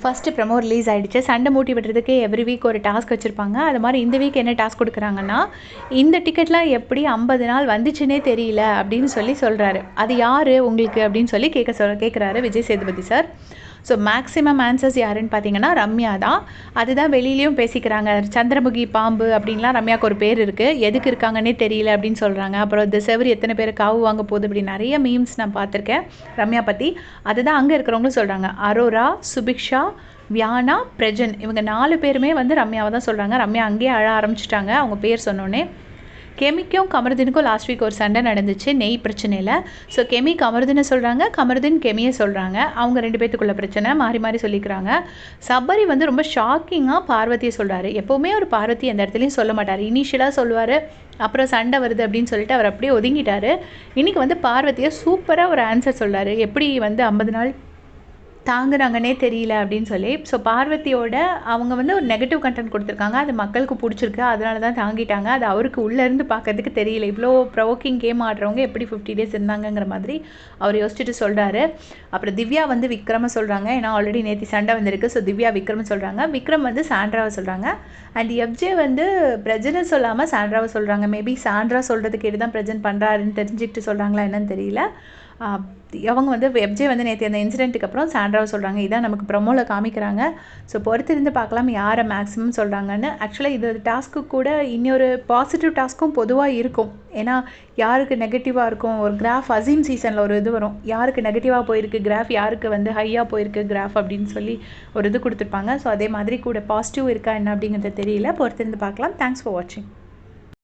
First promo release ஆகிடுச்சு சண்டை மூட்டி விடுறதுக்கு எவ்ரி வீக் ஒரு டாஸ்க் வச்சுருப்பாங்க. அது மாதிரி இந்த வீக் என்ன டாஸ்க் கொடுக்குறாங்கன்னா இந்த டிக்கெட்லாம் எப்படி ஐம்பது நாள் வந்துச்சுன்னே தெரியல அப்படின்னு சொல்லி சொல்கிறாரு அது யார் உங்களுக்கு அப்படின்னு சொல்லி கேட்க சொல் கேட்குறாரு Vijay Sethupathi sir so maximum answers யாருன்னு பார்த்தீங்கன்னா ரம்யா தான். அதுதான் வெளியிலையும் பேசிக்கிறாங்க. சந்திரமுகி பாம்பு அப்படின்லாம் ரம்யாவுக்கு ஒரு பேர் இருக்குது எதுக்கு இருக்காங்கன்னே தெரியல அப்படின்னு சொல்கிறாங்க அப்புறம் இந்த செவரு எத்தனை பேர் காவு வாங்க போகுது அப்படி நிறைய மீம்ஸ் நான் பார்த்துருக்கேன் ரம்யா பற்றி அதுதான் அங்கே இருக்கிறவங்களும் சொல்கிறாங்க அரோரா சுபிக்ஷா வியானா பிரஜன் இவங்க நாலு பேருமே வந்து ரம்யாவை தான் சொல்கிறாங்க ரம்யா அங்கேயே அழ ஆரம்பிச்சிட்டாங்க. அவங்க பேர் சொன்னோன்னே. கெமிக்கும் கமருதனுக்கும் லாஸ்ட் வீக் ஒரு சண்டை நடந்துச்சு நெய் பிரச்சனையில். ஸோ கெமி கமருதனை சொல்கிறாங்க கமருதன் கெமியை சொல்கிறாங்க அவங்க ரெண்டு பேத்துக்குள்ள பிரச்சனை மாறி மாறி சொல்லிக்கிறாங்க. சபரி வந்து ரொம்ப ஷாக்கிங்காக பார்வதியை சொல்கிறாரு எப்போவுமே ஒரு பார்வதி எந்த இடத்துலையும் சொல்ல மாட்டார். இனிஷியலாக சொல்லுவார் அப்புறம் சண்டை வருது அப்படின்னு சொல்லிட்டு அவர் அப்படியே ஒதுங்கிட்டார். இன்றைக்கி வந்து பார்வதியை சூப்பராக ஒரு ஆன்சர் சொல்கிறாரு எப்படி வந்து ஐம்பது நாள் தாங்குறாங்கன்னே தெரியல அப்படின்னு சொல்லி ஸோ பார்வதியோட அவங்க வந்து ஒரு நெகட்டிவ் கண்டென்ட் கொடுத்துருக்காங்க. அது மக்களுக்கு பிடிச்சிருக்கு. அதனால தான் தாங்கிட்டாங்க. அது அவருக்கு உள்ளேருந்து பார்க்கறதுக்கு தெரியல. இவ்வளோ ப்ரொவோக்கிங் கேம் ஆடுறவங்க எப்படி ஃபிஃப்டி டேஸ் இருந்தாங்கங்கிற மாதிரி அவர் யோசிச்சுட்டு சொல்கிறாரு அப்புறம் திவ்யா வந்து விக்ரம சொல்கிறாங்க ஏன்னா ஆல்ரெடி நேற்று சண்டை வந்திருக்கு. ஸோ திவ்யா விக்ரம் சொல்கிறாங்க விக்ரம் வந்து சாண்ட்ராவை சொல்கிறாங்க அண்ட் எஃப்ஜே வந்து பிரஜனை சொல்லாமல் சாண்ட்ராவை சொல்கிறாங்க மேபி சாண்ட்ரா சொல்கிறதுக்கு தான் பிரஜன் பண்ணுறாருன்னு தெரிஞ்சுக்கிட்டு சொல்கிறாங்களா என்னன்னு தெரியல. அவங்க வந்து வெப்ஜே வந்து நேற்று அந்த இன்சிடென்ட்டுக்கு அப்புறம் சாண்ட்ராவை சொல்கிறாங்க இதான் நமக்கு ப்ரமோவில் காமிக்கிறாங்க. ஸோ பொறுத்திருந்து பார்க்கலாம் யாரை மேக்ஸிமம் சொல்கிறாங்கன்னு ஆக்சுவலாக இது டாஸ்க்கு கூட இன்னொரு பாசிட்டிவ் டாஸ்க்கும் பொதுவாக இருக்கும். ஏன்னா யாருக்கு நெகட்டிவாக இருக்கும்? ஒரு கிராஃப் அசீம் சீசனில் ஒரு இது வரும். யாருக்கு நெகட்டிவாக போயிருக்கு? கிராஃப் யாருக்கு வந்து ஹையாக போயிருக்கு? கிராஃப் அப்படின்னு சொல்லி ஒரு இது கொடுத்துருப்பாங்க. ஸோ அதே மாதிரி கூட பாசிட்டிவ் இருக்கா என்ன அப்படிங்கிறது தெரியல. பொறுத்திருந்து பார்க்கலாம். தேங்க்ஸ் ஃபார் வாட்சிங்